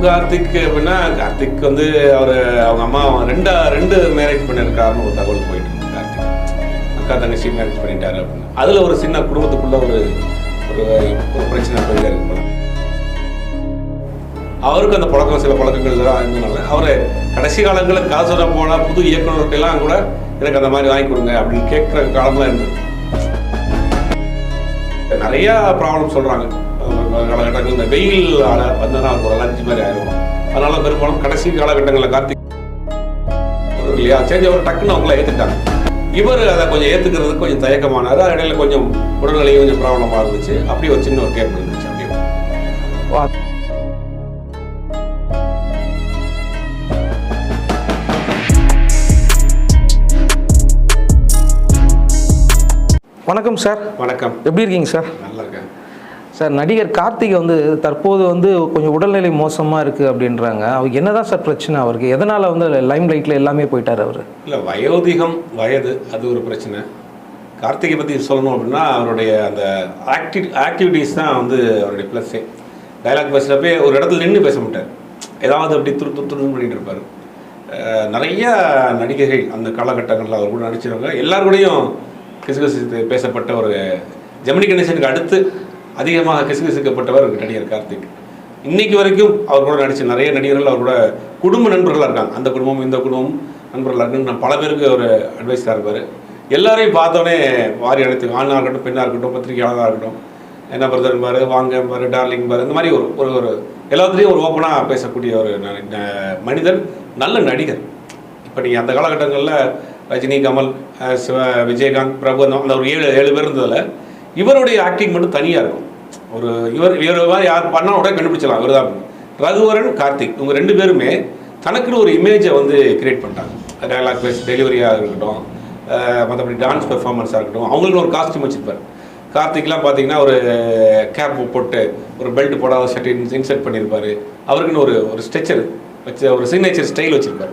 கார்த்திக் அப்படின்னா கார்த்திக் வந்து அவர் அவங்க அம்மா ரெண்டா ரெண்டு மேரேஜ் பண்ணியிருக்காருன்னு ஒரு தகவல் போயிட்டு இருக்கு கார்த்திக். அக்கா தங்கச்சி மேரேஜ் பண்ணிட்டாரு அப்படின்னு. அதில் ஒரு சின்ன குடும்பத்துக்குள்ள ஒரு ஒரு பிரச்சனை போயிட்டே இருக்கு அவருக்கு அந்த பழக்கம் சில பழக்கங்கள் இதெல்லாம் இருந்தனால அவர் கடைசி காலங்களில் காசுர போனால் புது இயக்குநர்கிட்டலாம் கூட எனக்கு அந்த மாதிரி வாங்கி கொடுங்க அப்படின்னு கேட்குற காலம்லாம் இருந்தது. நிறையா ப்ராப்ளம் சொல்றாங்க. காலகட்டங்கள் இந்த வெயில் வந்தனா ஒரு அலர்ஜி மாதிரி ஆயிரும். அதனால பெரும்பாலும் கடைசி காலகட்டங்களில் கார்த்திக் இல்லையா சரி அவர் டக்குன்னு அவங்கள ஏத்துட்டாங்க. இவர் அதை கொஞ்சம் ஏத்துக்கிறதுக்கு கொஞ்சம் தயக்கமானாரு. அது இடையில கொஞ்சம் உடல்நிலை கொஞ்சம் ப்ராப்ளமா இருந்துச்சு. அப்படியே ஒரு சின்ன ஒரு கேப் இருந்துச்சு. அப்படியே. வணக்கம் சார். வணக்கம். எப்படி இருக்கீங்க சார்? சார் நடிகர் கார்த்திகை வந்து தற்போது வந்து கொஞ்சம் உடல்நிலை மோசமாக இருக்குது அப்படின்றாங்க. அவர் என்னதான் சார் பிரச்சனை அவருக்கு? எதனால் வந்து லைம் லைட்டில் எல்லாமே போயிட்டார் அவர்? இல்லை வயோதிகம் வயது அது ஒரு பிரச்சனை. கார்த்திகை பற்றி சொல்லணும் அப்படின்னா அவருடைய அந்த ஆக்டி ஆக்டிவிட்டீஸ் தான் வந்து அவருடைய ப்ளஸ்ஸே டைலாக் பேசுகிறப்பே ஒரு இடத்துல நின்று பேச மாட்டார். ஏதாவது அப்படி துரு துரு துருன்னு பண்ணிட்டு இருப்பார். நிறைய நடிகைகள் அந்த காலகட்டங்களில் அவர் கூட நடிச்சிருவாங்க. எல்லார் கூடயும் கிசு பேசப்பட்ட ஒரு ஜெமினி கணேசனுக்கு அடுத்து அதிகமாக கிசுகிசுக்கப்பட்டவர் நடிகர் கார்த்திக். இன்னைக்கு வரைக்கும் அவர் கூட நடித்த நிறைய நடிகர்கள் அவரோட குடும்ப நண்பர்களாக இருக்காங்க. அந்த குடும்பம் இந்த குடும்பம் நண்பர்களாக இருக்குன்னு நான் பல பேருக்கு ஒரு அட்வைஸாக இருப்பார் எல்லாரையும் பார்த்தோன்னே வாரி அழைத்து ஆணாக இருக்கட்டும் பெண்ணாக இருக்கட்டும் பத்திரிகையாளராக இருக்கட்டும் என்ன பிரதர் பாரு வாங்க பாரு டார்லிங் பாரு இந்த மாதிரி ஒரு ஒரு ஒரு எல்லாத்துலேயும் ஒரு ஓப்பனாக பேசக்கூடிய ஒரு ந- மனிதன் நல்ல நடிகர். இப்போ நீங்கள் அந்த காலகட்டங்களில் ரஜினி கமல் சிவ விஜயகாந்த் பிரபு அந்த ஒரு ஏழு ஏழு பேர் இருந்ததில் இவருடைய ஆக்டிங் மட்டும் தனியாக இருக்கும். ஒரு இவர் இவர் மாதிரி யார் பண்ணால் உடனே கண்டுபிடிச்சலாம் இவர் தான். ரகுவரன் கார்த்திக் இவங்க ரெண்டு பேருமே தனக்குன்னு ஒரு இமேஜை வந்து கிரியேட் பண்ணிட்டாங்க. டைலாக் பேஸ் டெலிவரியாக இருக்கட்டும் மற்றபடி டான்ஸ் பெர்ஃபார்மன்ஸாக இருக்கட்டும் அவங்களுக்கு ஒரு காஸ்டியூம் வச்சுருப்பார். கார்த்திக்லாம் பார்த்தீங்கன்னா ஒரு கேப் போட்டு ஒரு பெல்ட் போடாத ஷர்ட் இன்செர்ட் பண்ணியிருப்பாரு அவருக்குன்னு ஒரு ஒரு ஸ்ட்ரெச்சர் வச்சு ஒரு சிக்னேச்சர் ஸ்டைல் வச்சுருப்பார்.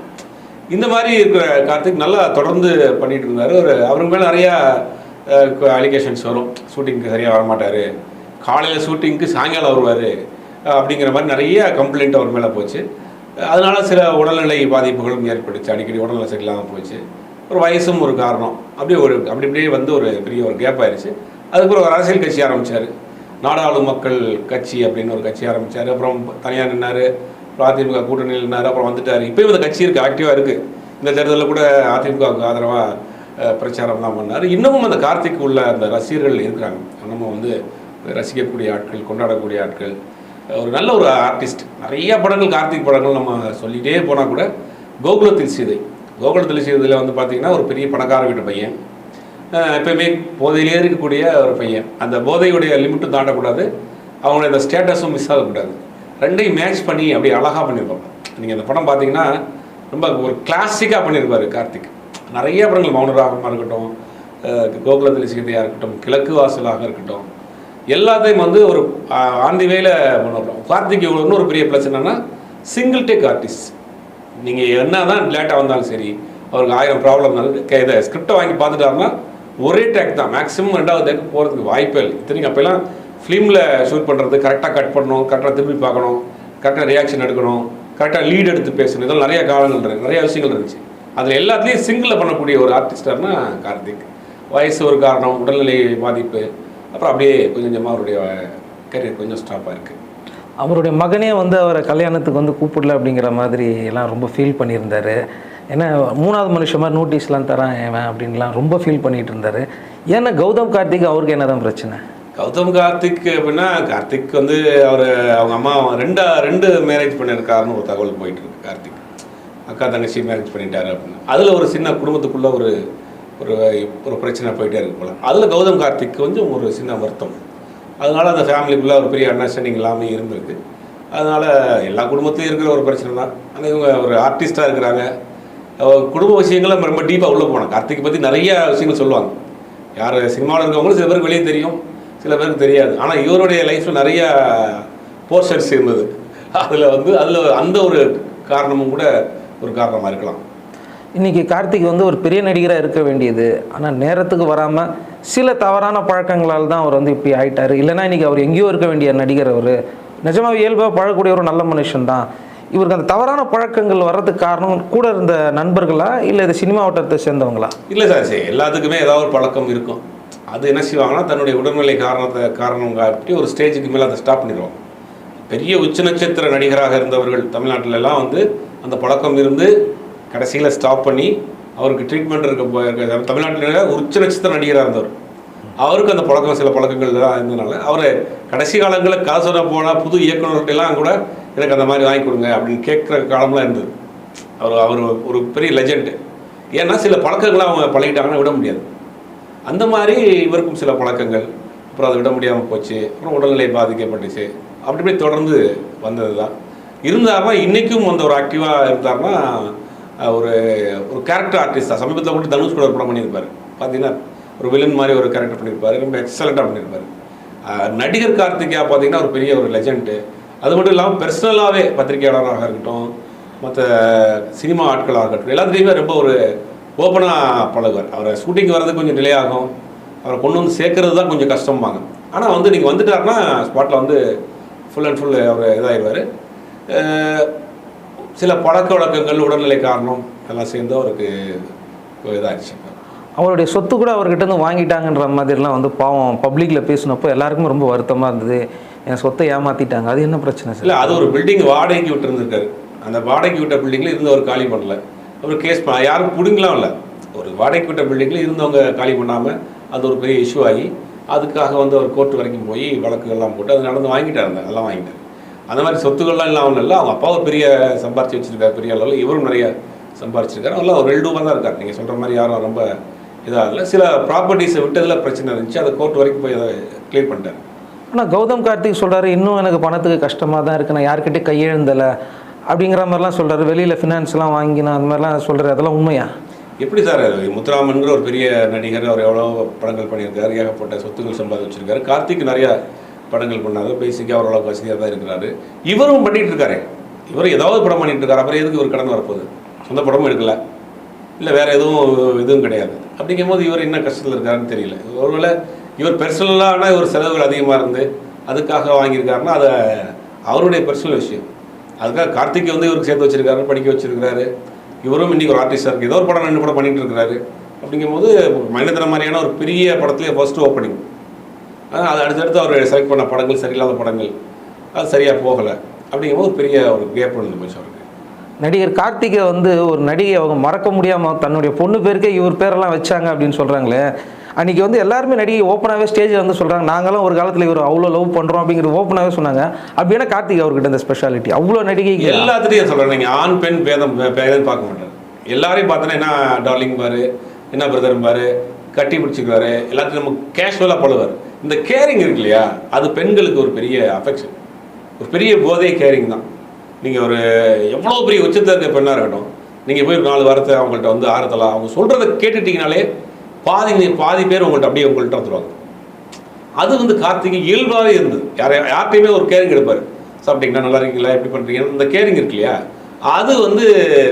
இந்த மாதிரி இருக்கிற கார்த்திக் நல்லா தொடர்ந்து பண்ணிட்டு இருந்தார். ஒரு அவருக்கு மேலே நிறையா அலிகேஷன்ஸ் வரும். ஷூட்டிங்க்கு சரியாக வரமாட்டார். காலையில் ஷூட்டிங்க்கு சாயங்காலம் வருவார். அப்படிங்கிற மாதிரி நிறைய கம்ப்ளைண்ட் அவர் மேலே போச்சு. அதனால் சில உடல்நிலை பாதிப்புகளும் ஏற்பட்டுச்சு. அடிக்கடி உடல்நிலை சரியில்லாமல் போச்சு. ஒரு வயசும் ஒரு காரணம். அப்படியே ஒரு அப்படி அப்படியே வந்து ஒரு பெரிய ஒரு கேப் ஆயிடுச்சு அதுக்கப்புறம் ஒரு அரசியல் கட்சி ஆரம்பித்தார் நாடாளு மக்கள் கட்சி அப்படின்னு ஒரு கட்சி ஆரம்பிச்சார். அப்புறம் தனியாக நின்னார். அப்புறம் அதிமுக கூட்டணியில் நின்னார். அப்புறம் வந்துட்டார். இப்போயும் இந்த கட்சி இருக்குது ஆக்டிவாக இருக்குது இந்த தேர்தலில் கூட அதிமுகவுக்கு ஆதரவாக பிரச்சாரம் தான் பண்ணார். இன்னமும் அந்த கார்த்திக் உள்ள அந்த ரசிகர்கள் இருக்கிறாங்க. இன்னமும் வந்து ரசிக்கக்கூடிய ஆட்கள் கொண்டாடக்கூடிய ஆட்கள். ஒரு நல்ல ஒரு ஆர்டிஸ்ட் நிறைய படங்கள் கார்த்திக் படங்கள் நம்ம சொல்லிகிட்டே போனால் கூட கோகுலத்தில் சீதை. கோகுலத்தில் சீதையில் வந்து பார்த்தீங்கன்னா ஒரு பெரிய பணக்கார வீட்டு பையன். எப்பயுமே போதையிலே இருக்கக்கூடிய ஒரு பையன். அந்த போதையுடைய லிமிட்டும் தாண்டக்கூடாது. அவங்களுடைய அந்த ஸ்டேட்டஸும் மிஸ் ஆகக்கூடாது. ரெண்டையும் மேட்ச் பண்ணி அப்படியே அழகாக பண்ணியிருப்பாங்க நீங்கள் அந்த படம் பார்த்தீங்கன்னா ரொம்ப ஒரு கிளாசிக்காக பண்ணியிருப்பார் கார்த்திக். நிறைய படங்கள் மௌனராகமாக இருக்கட்டும் கோகுல கோகுலத்தில் சீதையாக இருக்கட்டும் கிழக்கு வாசலாக இருக்கட்டும் எல்லாத்தையும் வந்து ஒரு ஆந்தி வேல பண்ணுறோம் கார்த்திக் இவ்வளோ ஒரு பெரிய ப்ளஸ் சிங்கிள் டேக் ஆர்டிஸ்ட் நீங்கள் என்ன தான் லேட்டாக வந்தாலும் சரி அவருக்கு ஆயிரம் ப்ராப்ளம் இருந்தாலும் இதை ஸ்கிரிப்டை வாங்கி பார்த்துட்டாருன்னா ஒரே டேக் தான். மேக்ஸிமம் ரெண்டாவது டேக் போகிறதுக்கு வாய்ப்பே இல்லை. இத்தனைக்கு அப்போல்லாம் ஃபிலிமில் ஷூட் பண்ணுறது கரெக்டாக கட் பண்ணணும் கரெக்டாக திரும்பி பார்க்கணும் கரெக்டாக ரியாக்ஷன் எடுக்கணும் கரெக்டாக லீட் எடுத்து பேசணும். இதெல்லாம் நிறைய காலங்கள் இருக்குது நிறைய விஷயங்கள் இருந்துச்சு. அதில் எல்லாத்துலேயும் சிங்கிளில் பண்ணக்கூடிய ஒரு ஆர்டிஸ்டர்னா கார்த்திக். வயசு ஒரு காரணம் உடல்நிலை பாதிப்பு அப்புறம் அப்படியே கொஞ்சம் கொஞ்சமாக அவருடைய கரியர் கொஞ்சம் ஸ்டாப்பாக இருக்குது அவருடைய மகனே வந்து அவரை கல்யாணத்துக்கு வந்து கூப்பிடல அப்படிங்கிற மாதிரி எல்லாம் ரொம்ப ஃபீல் பண்ணியிருந்தாரு. ஏன்னா மூணாவது மனுஷன் மாதிரி நோட்டீஸ்லாம் தரான் ஏன் அப்படின்லாம் ரொம்ப ஃபீல் பண்ணிட்டு இருந்தாரு. ஏன்னா கௌதம் கார்த்திக் அவருக்கு என்னதான் பிரச்சனை? கௌதம் கார்த்திக் அப்படின்னா கார்த்திக் வந்து அவர் அவங்க அம்மா ரெண்டா ரெண்டு மேரேஜ் பண்ணியிருக்காருன்னு ஒரு தகவல் போயிட்டு இருக்கு கார்த்திக். அக்கா தங்கச்சி மேரேஜ் பண்ணிட்டாரு அப்படின்னு. அதில் ஒரு சின்ன குடும்பத்துக்குள்ள ஒரு ஒரு ஒரு பிரச்சனை போயிட்டே இருக்கு போல. அதில் கௌதம் கார்த்திக் கொஞ்சம் ஒரு சின்ன வருத்தம். அதனால் அந்த ஃபேமிலிக்குள்ளே ஒரு பெரிய அண்டர்ஸ்டாண்டிங் இல்லாமல் இருந்திருக்கு. அதனால எல்லா குடும்பத்துலையும் இருக்கிற ஒரு பிரச்சனை தான். ஆனால் இவங்க ஒரு ஆர்டிஸ்டாக இருக்கிறாங்க. குடும்ப விஷயங்களை நம்ம ரொம்ப டீப்பாக உள்ளே போனோம் கார்த்திக் பற்றி நிறைய விஷயங்கள் சொல்லுவாங்க. யார் சினிமாவில் இருக்கவங்களும் சில பேருக்கு வெளியே தெரியும். சில பேருக்கு தெரியாது. ஆனால் இவருடைய லைஃப்பில் நிறைய போர்ஷன்ஸ் இருந்தது. அதில் வந்து அதில் அந்த ஒரு காரணமும் கூட ஒரு காரணமாக இருக்கலாம். இன்னைக்கு கார்த்திக் வந்து ஒரு பெரிய நடிகராக இருக்க வேண்டியது. ஆனால் நேரத்துக்கு வராமல் சில தவறான பழக்கங்களால் தான் அவர் வந்து இப்படி ஆயிட்டாரு. இல்லைன்னா இன்னைக்கு அவர் எங்கேயோ இருக்க வேண்டிய நடிகர் அவர். நிஜமாக இயல்பாக பழகக்கூடிய ஒரு நல்ல மனுஷன் தான். இவருக்கு அந்த தவறான பழக்கங்கள் வர்றதுக்கு காரணம் கூட இருந்த நண்பர்களா? இல்லை இது சினிமா வட்டத்தை சேர்ந்தவங்களா? இல்லை சார் சரி எல்லாத்துக்குமே ஏதாவது ஒரு பழக்கம் இருக்கும். அது என்ன செய்வாங்கன்னா தன்னுடைய உடல்நிலை காரணத்தை காரணம் காட்டி ஒரு ஸ்டேஜுக்கு மேலே அதை ஸ்டாப் பண்ணிடுவாங்க. பெரிய உச்ச நட்சத்திர நடிகராக இருந்தவர்கள் தமிழ்நாட்டிலலாம் வந்து அந்த பழக்கம் இருந்து கடைசியில் ஸ்டாப் பண்ணி அவருக்கு ட்ரீட்மெண்ட் இருக்க தமிழ்நாட்டில் ஒரு உச்ச நட்சத்திர நடிகராக இருந்தவர். அவருக்கு அந்த பழக்கம் சில பழக்கங்கள் தான் இருந்ததுனால அவர் கடைசி காலங்களில் காசோட போனால் புது இயக்குநர்கள்ட்டெல்லாம் கூட எனக்கு அந்த மாதிரி வாங்கி கொடுங்க அப்படின்னு கேட்குற காலம்லாம் இருந்தது. அவர் அவர் ஒரு பெரிய லெஜெண்டு ஏன்னா சில பழக்கங்களை அவங்க பழகிட்டாங்கன்னா விட முடியாது. அந்த மாதிரி இவருக்கும் சில பழக்கங்கள். அப்புறம் அதை விட முடியாமல் போச்சு. அப்புறம் உடல்நிலை பாதிக்கப்பட்டுச்சு. அப்படி இப்படி தொடர்ந்து வந்தது தான் இருந்தாருன்னா இன்றைக்கும் அந்த ஒரு ஆக்டிவாக இருந்தாருன்னா ஒரு ஒரு கேரக்டர் ஆர்டிஸ்ட் தான் சமீபத்தில் கூட தனுஷ் கூட ஒரு படம் பண்ணியிருப்பார். பார்த்தீங்கன்னா ஒரு வில்லன் மாதிரி ஒரு கேரக்டர் பண்ணியிருப்பாரு ரொம்ப எக்ஸலண்ட்டாக பண்ணியிருப்பாரு. நடிகர் கார்த்திகா பார்த்தீங்கன்னா ஒரு பெரிய ஒரு லெஜெண்டு அது மட்டும் இல்லாமல் பர்சனலாகவே பத்திரிகையாளராக இருக்கட்டும் மற்ற சினிமா ஆட்களாக இருக்கட்டும் எல்லாத்துலேயுமே ரொம்ப ஒரு ஓப்பனாக பழகுவார். அவரை ஷூட்டிங் வர்றது கொஞ்சம் டிலே ஆகும். அவரை கொண்டு வந்து சேர்க்கறது தான் கொஞ்சம் கஷ்டம்பாங்க. ஆனால் வந்து நீங்கள் வந்துட்டாருன்னா ஸ்பாட்டில் வந்து ஃபுல் அண்ட் ஃபுல் அவர் இதாகிடுவார் சில பழக்க வழக்கங்கள் உடல்நிலை காரணம் எல்லாம் சேர்ந்து அவருக்கு இதாகிடுச்சு அவருடைய சொத்து கூட அவர்கிட்ட இருந்து வாங்கிட்டாங்கன்ற மாதிரிலாம் வந்து பாவம் பப்ளிக்கில் பேசினப்போ எல்லாருக்குமே ரொம்ப வருத்தமாக இருந்தது. என் சொத்தை ஏமாற்றிட்டாங்க அது என்ன பிரச்சனை சார்? இல்லை அது ஒரு பில்டிங் வாடகைக்கு விட்டுருந்துருக்காரு. அந்த வாடகைக்கு விட்ட பில்டிங்கில் இருந்து அவர் காலி பண்ணல. அவர் கேஸ் யாரும் பிடுங்கலாம் இல்லை ஒரு வாடகைக்கு விட்ட பில்டிங்கில் இருந்தவங்க காலி பண்ணாமல் அது ஒரு பெரிய இஷ்யூ ஆகி அதுக்காக வந்து அவர் கோர்ட் வரைக்கும் போய் வழக்குகள்லாம் போட்டு அது நடந்து வாங்கிட்டார் அந்த எல்லாம் வாங்கிட்டார். அந்த மாதிரி சொத்துக்கள்லாம் இல்லாமல் இல்லை அவங்க அப்பாவை பெரிய சம்பாரிச்சு வச்சிருக்காரு பெரிய அளவில். இவரும் நிறைய சம்பாரிச்சிருக்காரு. அதெல்லாம் ஒரு ரெண்டு தான் இருக்கார். நீங்கள் சொல்கிற மாதிரி யாரும் ரொம்ப இதாக இல்லை. சில ப்ராப்பர்ட்டிஸை விட்டதில் பிரச்சனை இருந்துச்சு. அதை கோர்ட் வரைக்கும் போய் அதை கிளியர் பண்ணிட்டார். ஆனால் கௌதம் கார்த்திக் சொல்கிறாரு இன்னும் எனக்கு பணத்துக்கு கஷ்டமாக தான் இருக்கு. நான் யார்கிட்டயும் கையெழுந்தலை. அப்படிங்கிற மாதிரிலாம் சொல்கிறாரு வெளியில் ஃபினான்ஸ்லாம் வாங்கி நான் அந்த மாதிரிலாம் சொல்கிறார் அதெல்லாம் உண்மையா? எப்படி சார் முத்துராமன்கிற ஒரு பெரிய நடிகர் அவர் எவ்வளோ படங்கள் பண்ணியிருக்காரு ஏகப்பட்ட சொத்துக்கள் சம்பாதி வச்சிருக்காரு கார்த்திக் நிறைய படங்கள் பண்ணாரு பேசிக்காக அவ்வளோ வசதியாக தான் இருக்கிறாரு. இவரும் பண்ணிட்டு இருக்காரு. இவர் ஏதாவது படம் பண்ணிட்டு இருக்காரு அப்புறம் எதுக்கு இவர் கடன் வரப்போகுது? சொந்த படமும் எடுக்கல. இல்லை வேற எதுவும் எதுவும் கிடையாது. அப்படிங்கும்போது இவர் என்ன கஷ்டத்தில் இருக்காருன்னு தெரியல. ஒருவேளை இவர் பெர்சனலான ஒரு செலவுகள் அதிகமாக இருந்து அதுக்காக வாங்கியிருக்காருன்னா அதை அவருடைய பர்சனல் விஷயம். அதுக்காக கார்த்திக் வந்து இவருக்கு சேர்த்து வச்சிருக்காரு படிக்க வச்சிருக்காரு இவரும் இன்னைக்கு ஒரு ஆர்டிஸ்டாக இருக்குது ஏதோ ஒரு படம் ரெண்டு படம் பண்ணிட்டு இருக்காரு அப்படிங்கும்போது மனிதன மாதிரியான ஒரு பெரிய படத்துலேயே ஃபர்ஸ்ட் ஓப்பனிங் ஆனால் அது அடுத்தடுத்து அவர் செலக்ட் பண்ண படங்கள் சரியில்லாத படங்கள் அது சரியாக போகலை. அப்படிங்கும்போது ஒரு பெரிய ஒரு கேப் விழுந்து போச்சு அவருக்கு. நடிகர் கார்த்திகை வந்து ஒரு நடிகை அவங்க மறக்க முடியாமல் தன்னுடைய பொண்ணு பேருக்கே இவர் பேரெல்லாம் வச்சாங்க அப்படின்னு சொல்கிறாங்களே அன்றைக்கி வந்து எல்லாருமே நடிகை ஓப்பனாகவே ஸ்டேஜில் வந்து சொல்கிறாங்க நாங்களாம் ஒரு காலத்தில் இவர் அவ்வளோ லவ் பண்ணுறோம் அப்படிங்கிறது ஓப்பனாகவே சொன்னாங்க. அப்படின்னா கார்த்திக் அவர்கிட்ட இந்த ஸ்பெஷாலிட்டி அவ்வளோ நடிகை எல்லாத்துலேயும் சொல்கிறேன் நீங்கள் ஆண் பெண் பேதம் பேதம் பார்க்க மாட்டார் எல்லாரையும் பார்த்தோன்னா என்ன டார்லிங் பாரு என்ன பிரதர் பாரு கட்டி பிடிச்சிக்குவார் எல்லாத்தையும் நம்ம கேஷுவலாக பழுவார் இந்த கேரிங் இருக்கு இல்லையா? அது பெண்களுக்கு ஒரு பெரிய அஃபெக்ஷன் ஒரு பெரிய போதை கேரிங் தான். நீங்கள் ஒரு எவ்வளோ பெரிய உச்சத்தில் இருக்க பெண்ணாக இருக்கட்டும் நீங்கள் போய் நாலு வாரத்தை அவங்கள்ட்ட வந்து ஆறுதலாம் அவங்க சொல்கிறத கேட்டுட்டீங்கனாலே பாதி பாதி பேர் உங்கள்கிட்ட அப்படியே உங்கள்கிட்ட வந்துடுவாங்க அது வந்து கார்த்திகை இயல்பாகவே இருந்தது. யார் யார்கிட்டையுமே ஒரு கேரிங் எடுப்பார். சாப்பிட்டீங்களா? நல்லா இருக்கீங்களா? எப்படி பண்ணுறீங்க இந்த கேரிங் இருக்கு இல்லையா அது வந்து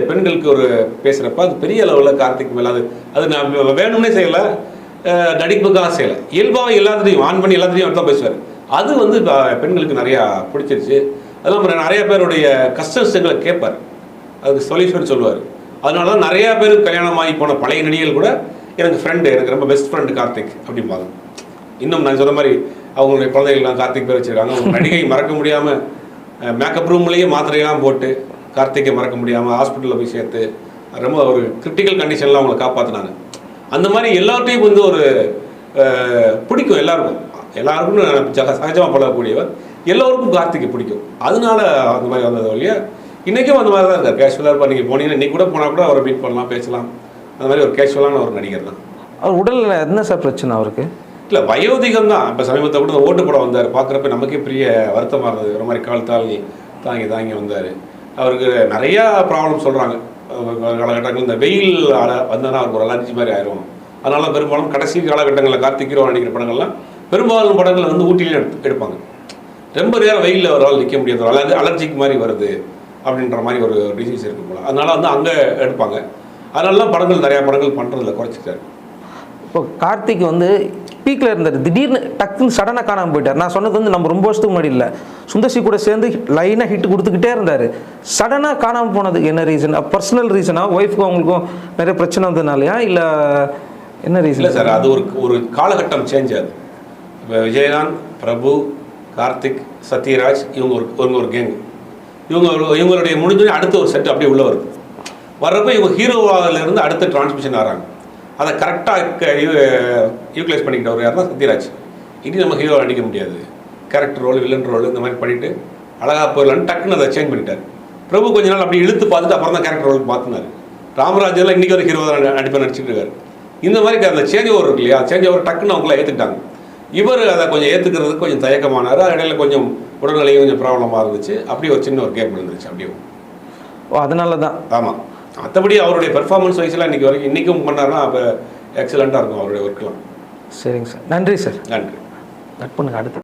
பெண்களுக்கு ஒரு பேசுகிறப்ப அது பெரிய அளவில் கார்த்திக் மேலே அது அது நான் வேணும்னே செய்யலை. நடிப்புக்காக செய்யலை. இயல்பாக எல்லாத்துலேயும் ஆன் பண்ணி எல்லாத்துலேயும் தான் பேசுவார். அது வந்து பெண்களுக்கு நிறையா பிடிச்சிருச்சு. அதெல்லாம் அப்புறம் நிறைய பேருடைய கஷ்டங்களை கேட்பார். அதுக்கு சொல்யூஷன் சொல்லுவார். அதனால தான் நிறையா பேர் கல்யாணம் ஆகி போன பழைய நடிகைகள் கூட எனக்கு ஃப்ரெண்டு எனக்கு ரொம்ப பெஸ்ட் ஃப்ரெண்டு கார்த்திக் அப்படிம்பாங்க. இன்னும் நான் சொன்ன மாதிரி அவங்களுடைய குழந்தைகள்லாம் கார்த்திக் பேர் வச்சிருக்காங்க. ஒரு நடிகை மறக்க முடியாமல் மேக்கப் ரூம்லேயே மாத்திரையெல்லாம் போட்டு கார்த்திகை மறக்க முடியாமல் ஹாஸ்பிட்டலில் போய் சேர்த்து ரொம்ப ஒரு கிரிட்டிக்கல் கண்டிஷன்லாம் அவங்களை காப்பாற்றினாங்க அந்த மாதிரி எல்லார்ட்டையும் வந்து ஒரு பிடிக்கும் எல்லாருக்கும். எல்லாருக்கும் நான் ஜக சகஜமாக பழகக்கூடியவர். எல்லோருக்கும் கார்த்திகை பிடிக்கும். அதனால அந்த மாதிரி வந்தது இல்லையா இன்றைக்கும் அந்த மாதிரி தான் இருக்கார் கேஷுவலாக இருப்பார். நீங்கள் போனீங்கன்னா இன்னைக்கு கூட போனால் கூட அவரை மீட் பண்ணலாம் பேசலாம். அந்த மாதிரி ஒரு கேஷுவலான ஒரு நடிகர் தான். அவர் உடலில் என்ன சார் பிரச்சனை அவருக்கு? இல்லை வயோதிகம் தான். இப்போ சமீபத்தை கூட ஓட்டு போட வந்தார். பார்க்குறப்ப நமக்கே பெரிய வருத்தமாக இருந்தது. ஒரு மாதிரி கால் தாங்கி தாங்கி தாங்கி வந்தார். அவருக்கு நிறையா ப்ராப்ளம் சொல்கிறாங்க காலகட்டங்கள் இந்த வெயில் அல வந்தோன்னா அவருக்கு ஒரு அலர்ஜி மாதிரி ஆயிரும். அதனால பெரும்பாலும் கடைசி காலகட்டங்களில் கார்த்திகீரோ நடிக்கிற படங்கள்லாம் பெரும்பாலும் படங்கள் வந்து ஊட்டியில எடுத்து எடுப்பாங்க. ரொம்ப நேரம் வெயிலில் அவரால் நிற்க முடியாது. அலர்ஜி அலர்ஜிக்கு மாதிரி வருது அப்படின்ற மாதிரி ஒரு டிசீஸ் இருக்கு போல. அதனால வந்து அங்கே எடுப்பாங்க. அதனால தான் படங்கள் நிறையா படங்கள் பண்ணுறதில்ல குறைச்சிட்டாரு இப்போ கார்த்திக் வந்து பீக்கில் இருந்தார். திடீர்னு டக்குன்னு சடனாக காணாமல் போயிட்டார். நான் சொன்னது வந்து நம்ம ரொம்ப வருஷத்துக்கு முன்னாடி இல்லை. சுந்தர்சி கூட சேர்ந்து லைனாக ஹிட் கொடுத்துக்கிட்டே இருந்தார். சடனாக காணாமல் போனதுக்கு என்ன ரீசன் பர்சனல் ரீசனா ஒய்ஃப்க்கும் அவங்களுக்கும் நிறைய பிரச்சனை வந்ததுனாலயா? இல்லை என்ன இல்லை ரீசன் சார் அது ஒரு ஒரு காலகட்டம் சேஞ்ச் ஆகுது. இப்போ விஜயகாந்த் பிரபு கார்த்திக் சத்யராஜ் இவங்க ஒரு இவங்க ஒரு கேங் இவங்க இவங்களுடைய முடிஞ்சு அடுத்த ஒரு செட் அப்படியே உள்ள வருது. வர்றப்ப இவங்க ஹீரோவால இருந்து அடுத்த டிரான்ஸ்மிஷன் ஆகிறாங்க அதை கரெக்டாக யூட்டிலைஸ் பண்ணிக்கிட்டவர் யாருன்னா சத்யராஜ். இனி நம்ம ஹீரோ அடிக்க முடியாது. கேரக்டர் ரோல் வில்லன் ரோல் இந்த மாதிரி பண்ணிட்டு அழகா போயிடலான்னு டக்குன்னு அதை சேஞ்ச் பண்ணிட்டார். பிரபு கொஞ்ச நாள் அப்படி இழுத்து பார்த்துட்டு அப்புறம் தான் கேரக்டர் ரோல் மாற்றினார் ராமராஜ் எல்லாம் இன்னைக்கு ஒரு ஹீரோ தான் நடிப்பை நடிச்சிட்டு இருக்காரு. இந்த மாதிரி அந்த சேஞ்ச் ஓவர் இருக்கு இல்லையா? சேஞ்ச் ஓவர் டக்குன்னு அவங்கள ஏற்றுக்கிட்டாங்க இவர் அதை கொஞ்சம் ஏற்றுக்கிறதுக்கு கொஞ்சம் தயக்கமானார். இடையில கொஞ்சம் உடல்நிலையும் கொஞ்சம் ப்ராப்ளமாக இருந்துச்சு. அப்படியே ஒரு சின்ன ஒரு கேப் இருந்துச்சு அப்படியே. ஓ அதனால தான். ஆமாம் மற்றபடி அவருடைய பெர்ஃபார்மன்ஸ் வைஸ்லாம் இன்னைக்கு வரைக்கும் இன்றைக்கும் பண்ணாருன்னா அப்போ எக்ஸலண்ட்டாக இருக்கும் அவருடைய ஒர்க்கெலாம் சரிங்க சார். நன்றி சார். நன்றி. கட் பண்ணுங்க அடுத்து